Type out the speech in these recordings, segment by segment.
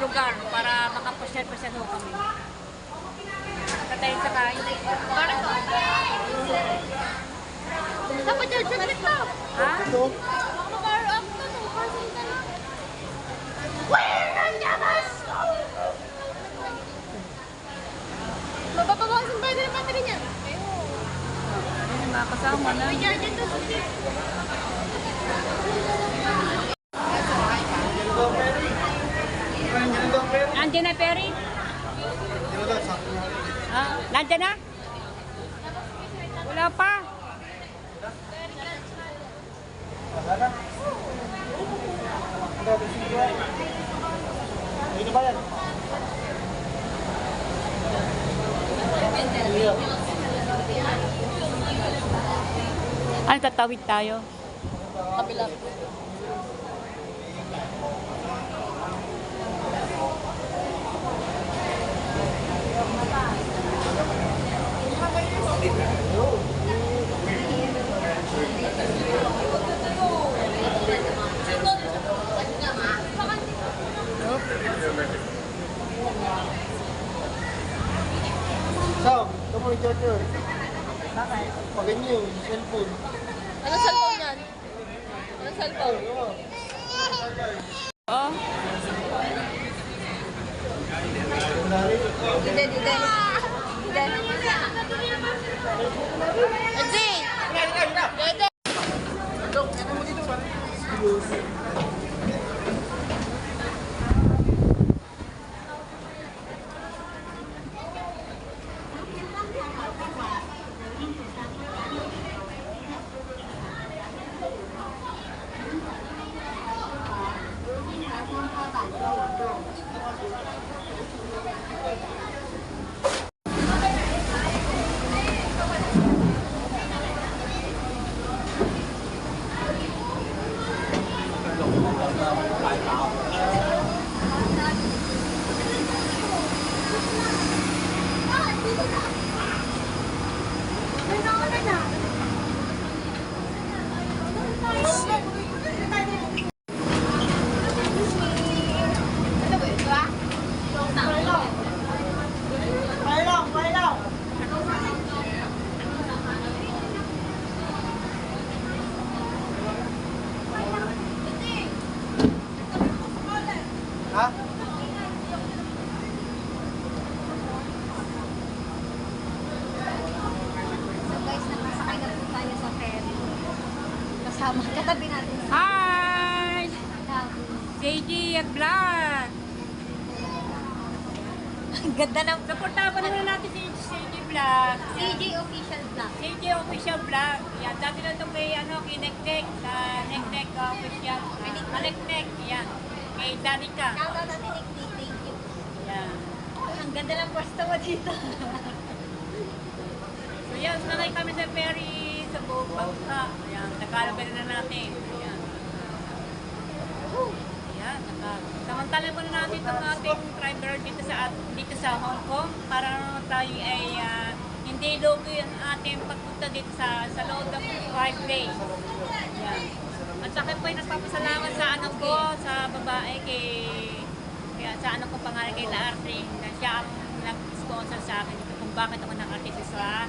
lugar para makapasyal-pasyal ho kami. Katay sa kain. Para Dapat dyan, dyan, dyan na. Ha? Mag-hour up na to. Parcel ka na. Where are the Mababawasan ba yung battery niya? Ayun kasama na. May charger to. Yan daw, Perry. Yan daw, Perry. Nandiyan na, Perry? Yan daw, sakto na. Ah, nandiyan na? Wala pa. Wala na. Ang dati siya. Dito ba yan? Ano, tatawid tayo? Kabila. Mo yung charger. Pag ganyan cellphone. Ano cellphone yan? Ano cellphone? Oo. Muna natin itong ating driver dito sa dito sa Hong Kong para tayo ay ah, hindi logo yung ating pagpunta dito sa sa loob ng 5 days. Ayan. At sa akin po ay nagpapasalamat sa anak ko, sa babae, kay, kaya sa anak ko pangalan kay Laarte, na siya ang nag-sponsor sa akin dito kung bakit ako nakatito sa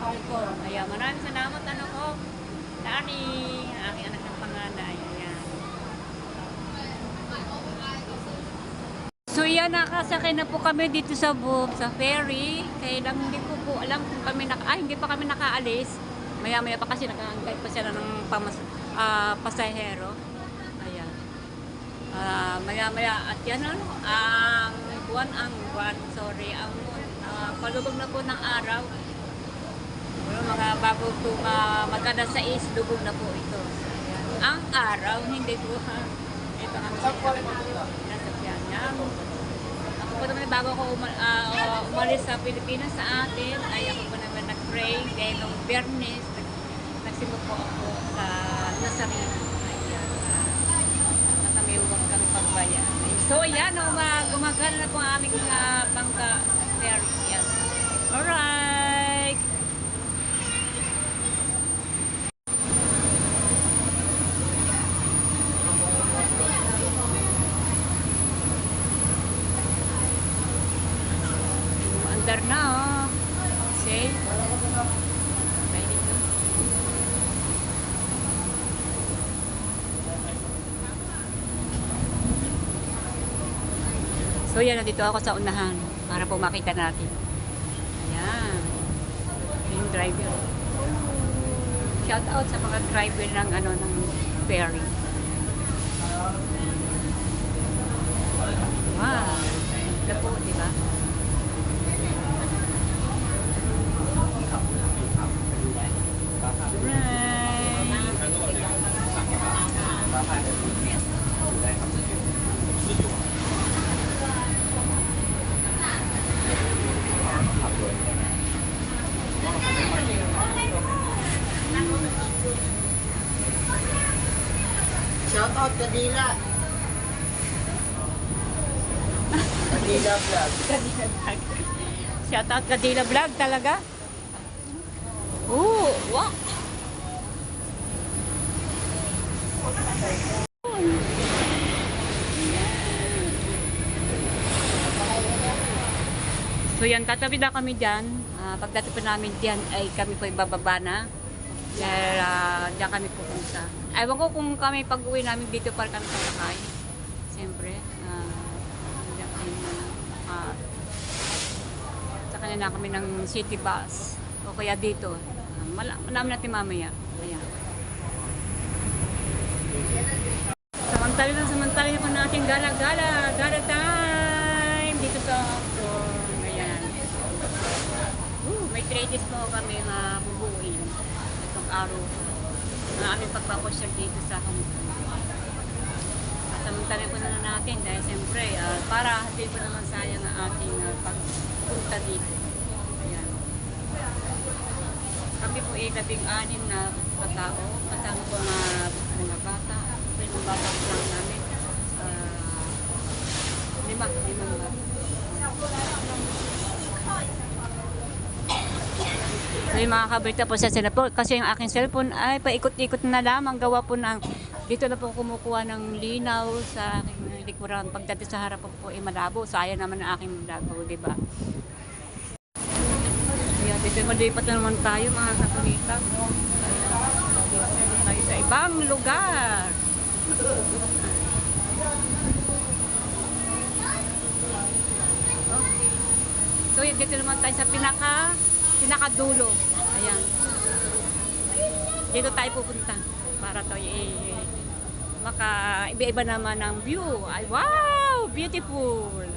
Hong Kong. Kaya maraming salamat ano ko, Laarte, aking anak ng panganay. Ayan. Yan, nakasakay na po kami dito sa boat, sa ferry. Kaya lang hindi ko po alam kung kami naka, ah, hindi pa kami nakaalis. Maya-maya pa kasi nakaangkay pa sila ng pamas, ah, pasahero. Ayan. Ah, maya-maya at yan ano, ang buwan, ang buwan, sorry, ang ah, palubog na po ng araw. Pero mga bago po uh, maganda sa is, lubog na po ito. Ayan. Ang araw, hindi po ha. Ito ang nasa Pyongyang. Ako naman bago ako uma- ah, umalis sa Pilipinas sa atin, ay ako po naman nag-pray. Kaya nung Bernes, nag nagsimba po ako sa Nazareno. Ayan. Uh, na kami huwag kami pagbayan. So yan, oh, uh, gumagana na po ang aming uh, bangka ferry. Yan. Umandar na, oh. See? Tayo dito. So yan, nandito ako sa unahan para po makita natin. Ayan. Yung driver. Shout out sa mga driver ng ano ng ferry. Wow. Ganda po, di ba? Shout out Kadila. Kadila vlog. Kadila Vlog. Shout out Kadila Vlog talaga. Oo, wow. So yan, tatabi na kami dyan. Ah, pagdating po namin dyan ay kami po bababa na. Dahil ah, dyan kami pupunta. Ewan ko kung kami pag uwi namin dito para kami sasakay. Siyempre. ah, dyan kami na. ah, sa kanya na kami ng city bus. O kaya dito. Uh, malaman natin mamaya. Ayan. Samantala na samantala po natin gala-gala. Gala time! Dito sa Ayan. Woo, may 3 days po kami mabubuuin. Itong araw. Na aming pagpaposyal dito sa Hong Kong. Samantalin po na natin dahil siyempre ah, para hindi po naman sayang ang ating ah, pagpunta dito. Ayan. Kami po ay labing anim na katao. Kasama po mga, mga bata. Yung bata lang namin. ah, lima, lima bata. Yung mga kabrita po sa po, kasi yung aking cellphone ay paikot-ikot na lamang gawa po ng dito na po kumukuha ng linaw sa aking likuran. Pagdating sa harapan po ay malabo. Sayang naman ang aking vlog, di ba? Kaya dito malipat na naman tayo mga kabrita. Dito tayo sa ibang lugar. So dito naman tayo sa pinaka pinakadulo. Ayan. Dito tayo pupunta para to eh, maka iba-iba naman ang view. Ay wow, beautiful.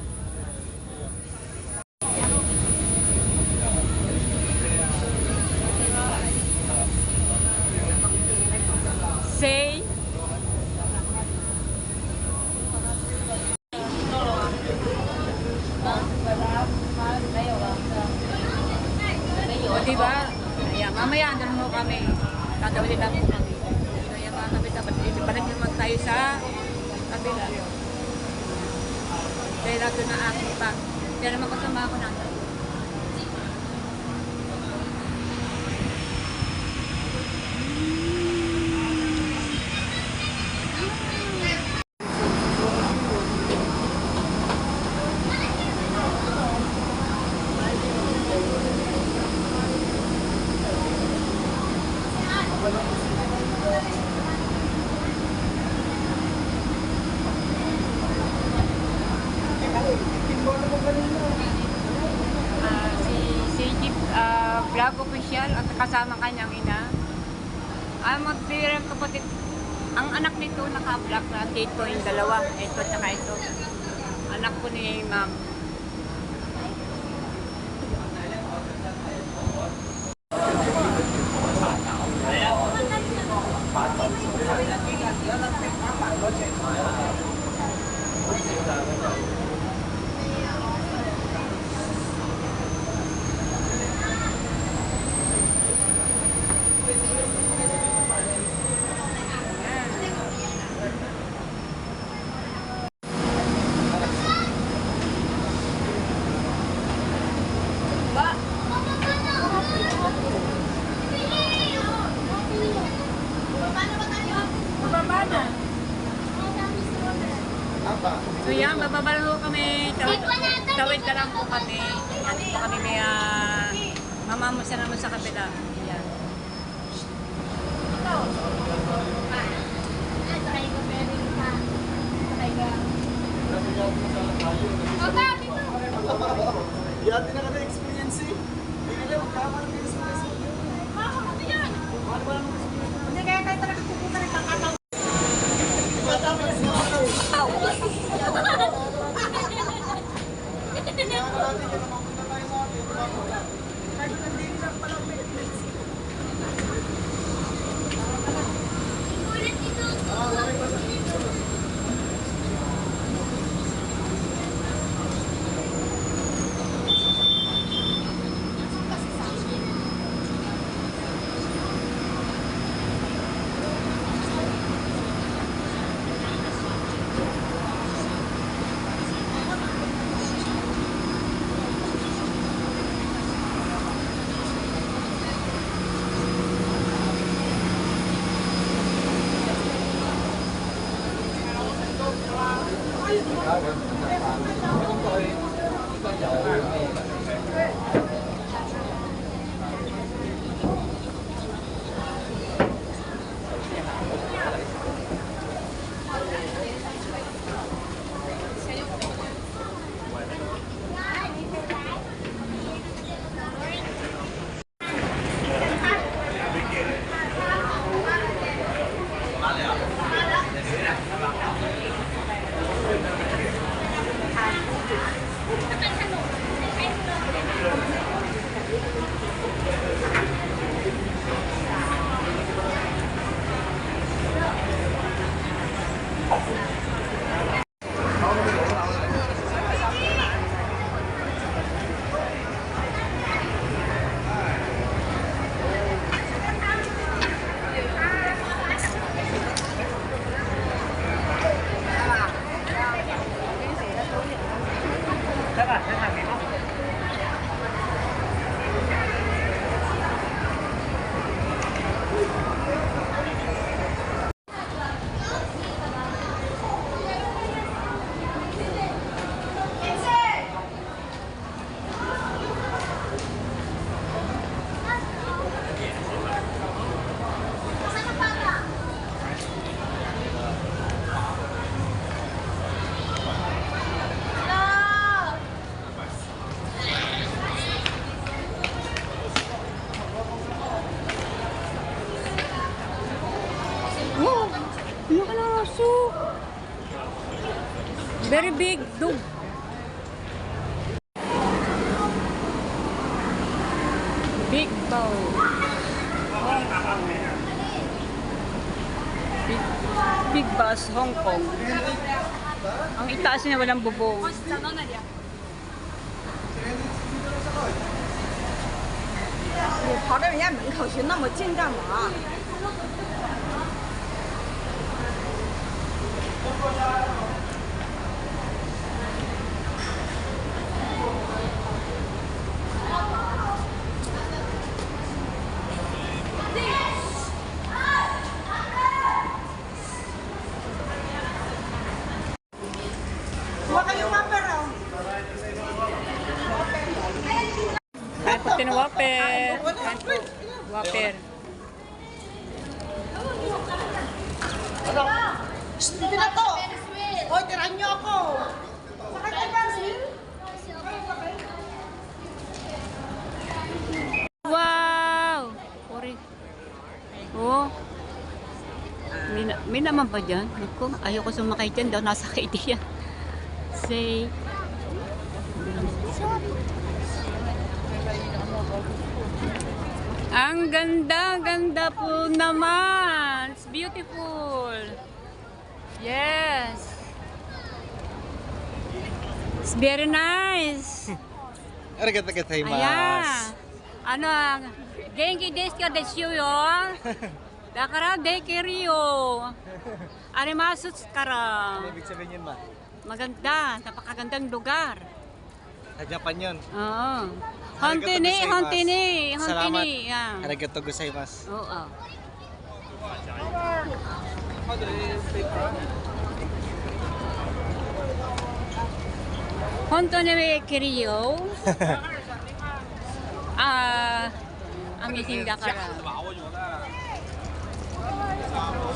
nagbabala ho kami, tawid, tawid ka lang po kami. Ano po kami ah, kaya mamamusa naman sa kabila. 啊，对，应该有。Very big dog. Big bow. Big, big bus, Hong Kong. Ang itaas niya walang bubong. 你跑 tin waper. Waper. Dito na to. Hoy, tirahan niyo ako. Wow! Ori. Oh. May, na, may naman pa dyan. Naku, ayoko sumakay dyan daw. Nasa kaidiyan. Say. Ang ganda, ganda po naman. It's beautiful. Yes. It's very nice. Arigatou gozaimasu. Ayan. Ano, genki desu ka desu yo. Dakara dekeri yo. Arimasu kara. Ibig sabihin yun, ma. Maganda, napakagandang lugar. Sa Japan yun. Oo. Arigatou Hontini, gozaimasu. hontini, Salamat. hontini. Yan. Arigatou gozaimasu. Oo. Honto ni kiri yo. Ah, amazing Dakara.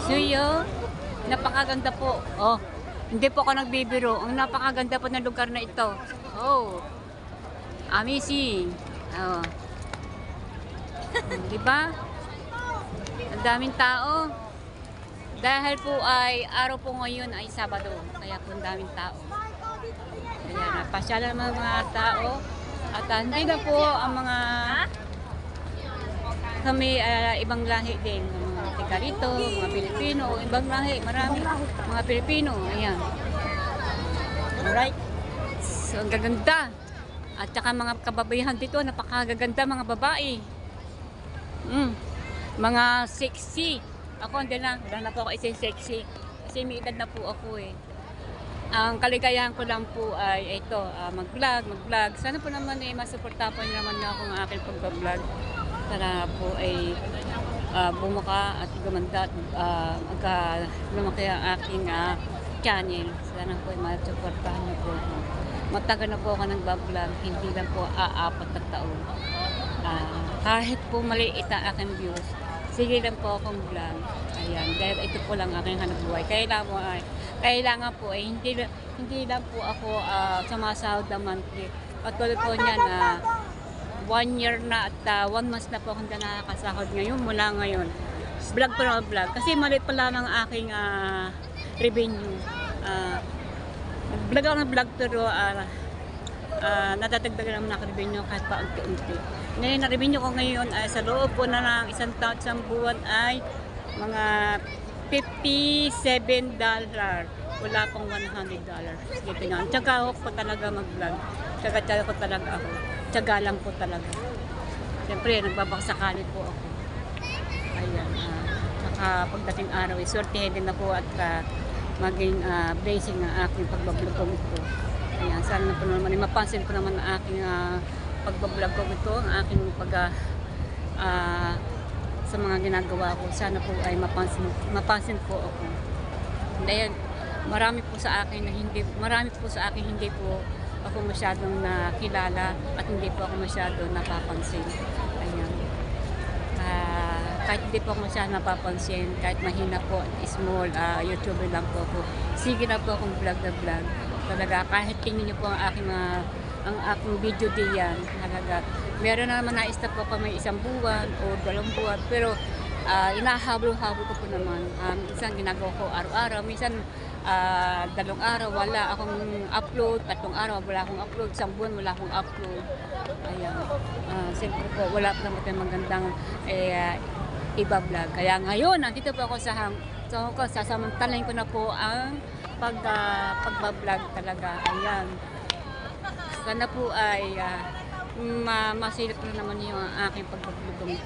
Suyo, napakaganda po. Oh, hindi po ako nagbibiro. Ang napakaganda po ng lugar na ito. Oh, amazing. Oh. Di ba? Ang daming tao. Dahil po ay araw po ngayon ay Sabado. Kaya po ang daming tao. Kaya napasyalan naman mga tao. At ah, hindi na po ang mga kami ah, ibang lahi din. Mga tiga mga Pilipino, ibang lahi, marami. Mga Pilipino, ayan. Alright. So, ang gaganda. At saka mga kababayan dito, napakagaganda mga babae. Mm. Mga sexy. Ako hindi na, wala na po ako isang sexy. Kasi may edad na po ako eh. Ang kaligayahan ko lang po ay ito, ah, mag-vlog, mag-vlog. Sana po naman eh, masuportahan po niyo naman na ako ng aking pag-vlog. Sana po ay ah, bumuka at gumanda at uh, magka lumaki ang aking ah, channel. Sana po ay masuportahan niyo po. Matagal na po ako nag-vlog, hindi lang po aapat na taon. Ah, kahit po maliit ang aking views, sige lang po akong vlog. Ayan, dahil ito po lang aking hanap buhay. Kailangan po ay, kailangan po ay hindi, hindi lang po ako uh, sumasahod na monthly. Katulad po niya na one year na at uh, one month na po akong na nakakasahod ngayon mula ngayon. Vlog po na vlog. Kasi maliit pa lang ang aking ah, revenue. Uh, vlog ako ng vlog pero ah, uh, natatagdagan naman ako revenue kahit pa unti-unti. Ngayon, na revenue ko ngayon ay sa loob po na ng isang taon, isang buwan ay mga 57 dollar. Wala pong 100 dollar. Nga. Tsaga ako po talaga mag-vlog. Tsaga, tsaga ko talaga ako. Tsaga lang po talaga. Siyempre, nagbabakasakali po ako. Ayan. Uh, saka pagdating araw, eh, swertihin din na at ah, maging ah, blessing ang aking pagbablog ko ito. Ayan, sana po naman, eh, mapansin ko naman ang aking uh, pagbablog ko ito, ang aking pag ah, ah, sa mga ginagawa ko. Sana po ay mapansin, mapansin po ako. Dahil marami po sa akin na hindi, marami po sa akin hindi po ako masyadong nakilala at hindi po ako masyadong napapansin. Ah, kahit hindi po ako masyadong napapansin, kahit mahina po, small, ah, YouTuber lang po ako. Sige na po akong vlog na vlog. Talaga, kahit tingnan niyo po ang aking mga ang aking video diyan, talaga. Meron na naman na-stop po kami isang buwan o dalawang buwan, pero ah, inahabol-habol ko po naman. Um, minsan ginagawa ko araw-araw, minsan ah, dalawang araw wala akong upload, tatlong araw wala akong upload, isang buwan wala akong upload. Ayan. Ah, siyempre po, wala pa naman magandang eh, ah, iba vlog. Kaya ngayon, nandito po ako sa ham so ko sasamantalahin ko na po ang pag uh, pagba-vlog talaga. Ayan. Sana po ay uh, ma masilip na naman yung aking pagbablog.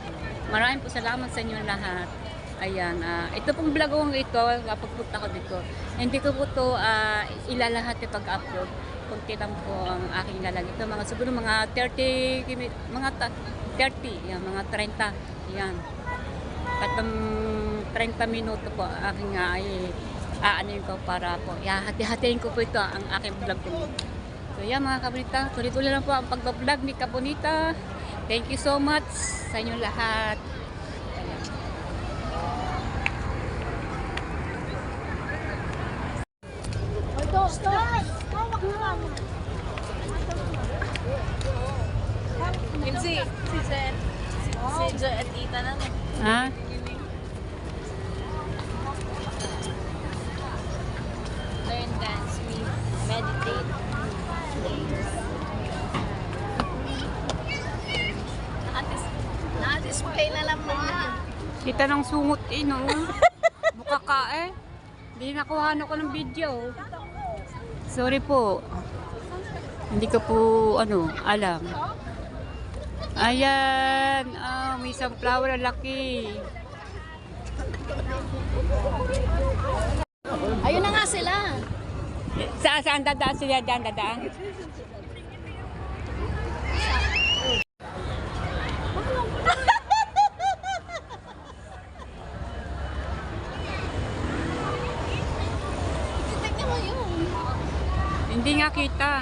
Maraming po salamat sa inyo lahat. Ayan, ah, ito pong vlog kong ito, kapag punta ko dito, hindi ko po ito ah, ilalahat yung pag-upload. Kunti lang po ang aking ilalagay. Ito mga siguro mga 30, kimi- mga ta- 30, yan, mga 30, Tatlong 30 minuto po aking uh, ay aanin ko para po, ihahati-hatiin ko po ito ang aking vlog ko. So yan mga kabonita, tuloy-tuloy lang po ang pagbablog ni Kabonita. Thank you so much sa inyo lahat. Kasi si Zen, si Joy at Ita na. Ha? Kita ng sungot eh, no? Mukha ka eh. Hindi nakuha ko ng video. Sorry po. Hindi ko po, ano, alam. Ayan. Ah, may isang flower na laki. Ayun na nga sila. Sa saan dadaan sila dyan dadaan? Tignan mo yun. Nga kita.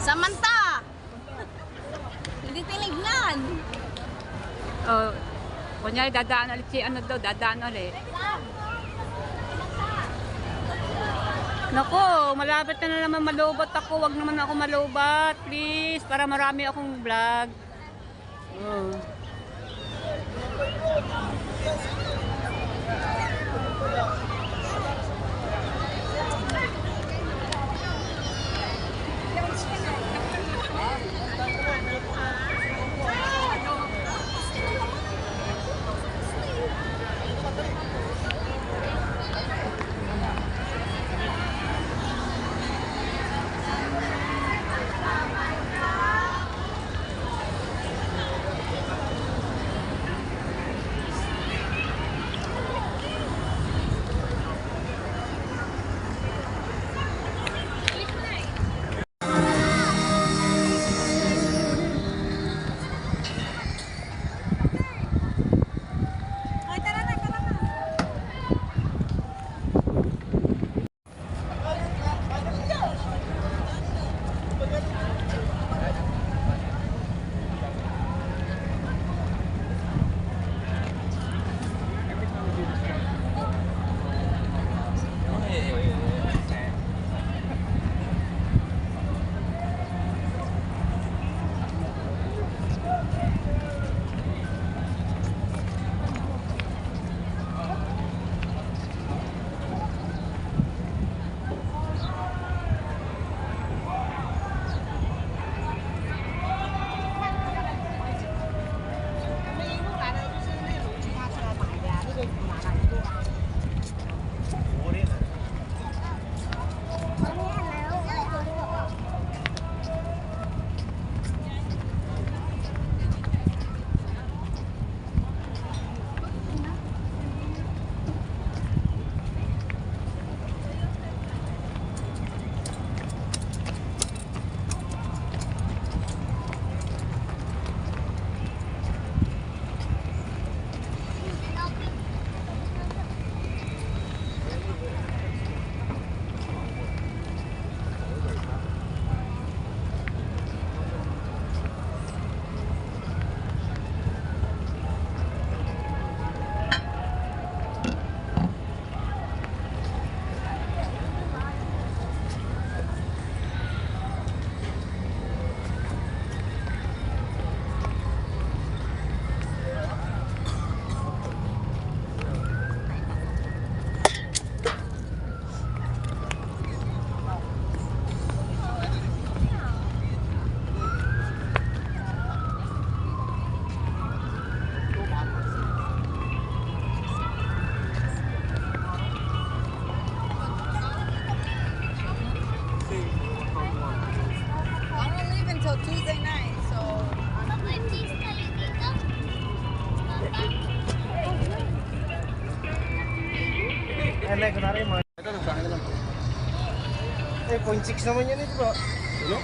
Samantha! Hindi tinignan. Oh, kunyari dadaan ulit si ano daw, dadaan ulit. Nako, malapit na, na naman malubat ako. Wag naman ako malubat, please. Para marami akong vlog. Oh. 1.6 naman yan eh, di ba? Ano?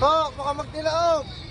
Tok, baka magdilaog! Oh.